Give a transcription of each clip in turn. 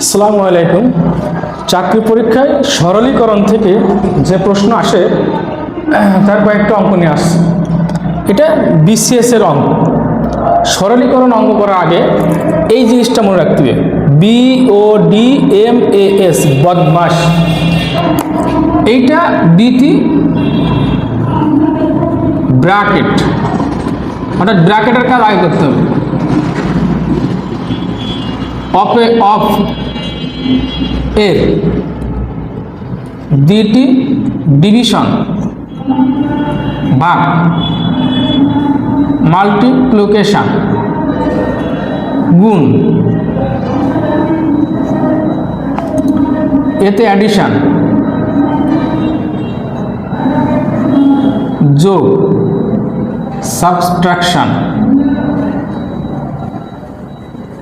আসসালামু আলাইকুম। চাকরি পরীক্ষায় সরলীকরণ থেকে যে প্রশ্ন আসে, তার কয়েকটা অঙ্ক নিয়ে আসছে এটা বিসিএস এর অঙ্ক। সরলীকরণ অঙ্ক করার আগে এই জিনিসটা মনে রাখতে হবে। B O D M A S বদমাস এইটা ডিটি ব্র্যাকেট। অর্থাৎ ব্র্যাকেটের কাজ আগে করতে হবে। অফ এ অফ। এর দ্বিটি ডিভিশন বা মাল্টিপ্লিকেশন গুণ। এতে অ্যাডিশন যোগ সাবস্ট্রাকশন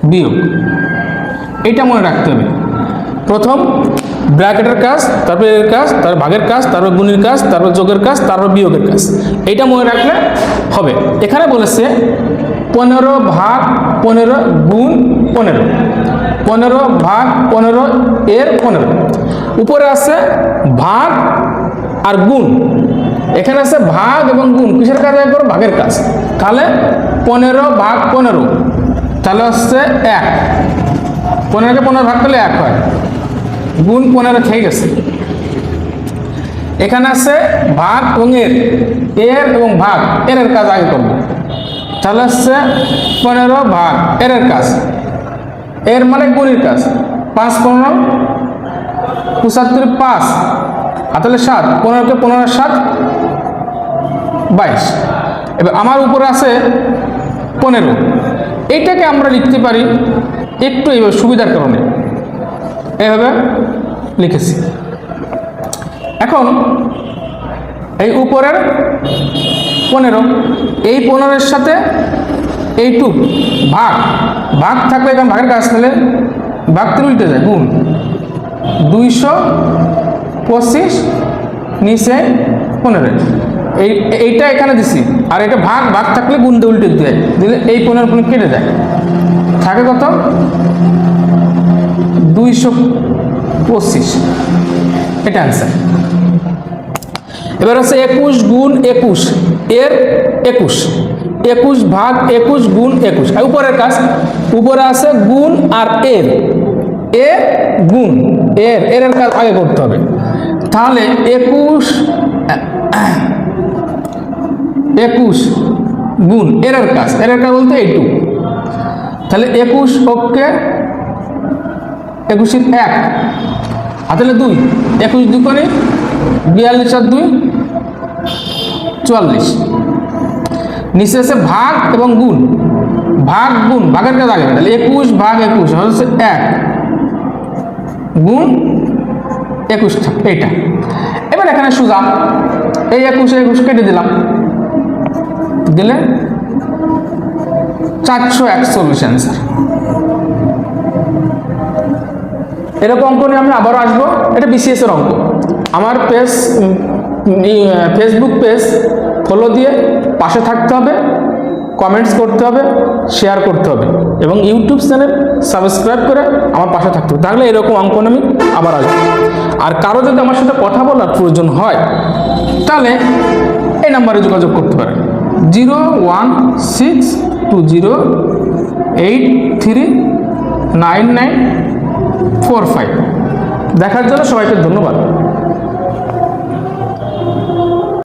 বিয়োগ। এটা মনে রাখতে হবে। প্রথম ব্র্যাকেটের কাজ, তারপর এর কাজ, তারপর ভাগের কাজ, তারপর গুণের কাজ, তারপর যোগের কাজ, তারপর বিয়োগের কাজ। এইটা মনে রাখলে হবে। এখানে বলেছে পনেরো ভাগ পনেরো গুণ পনেরো। পনেরো ভাগ পনেরো এর পনেরো। উপরে আছে ভাগ আর গুণ। এখানে আছে ভাগ এবং গুণ। কিসের কাজ আগে করো ভাগের কাজ। তাহলে পনেরো ভাগ পনেরো, তাহলে হচ্ছে এক। পনেরোকে পনেরো ভাগ করলে এক হয়। গুণ পনেরো খেয়ে গেছে। এখানে আছে ভাগ এবং এর এর এবং ভাগ এর কাজ আগে করব। তাহলে হচ্ছে পনেরো ভাগ এর কাজ। এর মানে গুণের কাজ। পাঁচ পনেরো, পঁচাত্তর পাঁচ আর তাহলে সাত, পনেরোকে পনেরো সাত, বাইশ। এবার আমার উপরে আছে পনেরো। এইটাকে আমরা লিখতে পারি একটু এইভাবে সুবিধার কারণে। এইভাবে লিখেছি। এখন এই উপরের পনেরো, এই পনেরোর সাথে এইটু ভাগ ভাগ থাকলে এখন ভাগের কাজ নিলে ভাগ তো উল্টে যায়, গুণ। দুইশো পঁচিশ নিচে পনেরো। এই, এইটা এখানে দিছি, আর এটা ভাগ ভাগ থাকলে গুণ দিয়ে উল্টে দেয় দিলে এই পনেরো পনেরো কেটে যায়। থাকে কত? দুইশো পঁচিশ। এটা অ্যান্সার এবার আছে একুশ গুণ একুশ, এর একুশ। একুশ ভাগ একুশ গুণ একুশ। উপরের কাজ, উপরে আছে গুণ আর এর। এর গুণ, এর এর কাজ আগে করতে হবে। তাহলে একুশ একুশ গুণ, এর কাজ। এর কাজ বলতে এইটুকু। তাহলে একুশ ওকে একুশের এক। তাহলে দুই, একুশ দুই করে, বিয়াল্লিশ আর দুই, চুয়াল্লিশ। আছে ভাগ এবং গুণ। ভাগ, গুণ, ভাগের কাজ আগে। তাহলে একুশ ভাগ একুশ হচ্ছে এক। গুণ একুশটা এইটা। এবার এখানে সুজা, এই একুশে একুশ কেটে দিলাম। দিলে চারশো একচল্লিশ অ্যান্সার এরকম অঙ্ক নিয়ে আমি আবারও আসব। এটা বিসিএস এর অঙ্ক। আমার পেজ ফেসবুক পেজ ফলো দিয়ে পাশে থাকতে হবে কমেন্টস করতে হবে শেয়ার করতে হবে এবং ইউটিউব চ্যানেল সাবস্ক্রাইব করে আমার পাশে থাকতে হবে। তাহলে এরকম অঙ্ক আমি আবার আসব। আর কারও যদি আমার সাথে কথা বলার প্রয়োজন হয়, তাহলে এই নাম্বারে যোগাযোগ করতে পারে zero one six two zero eight three nine nine four five দেখার জন্য সবাইকে ধন্যবাদ।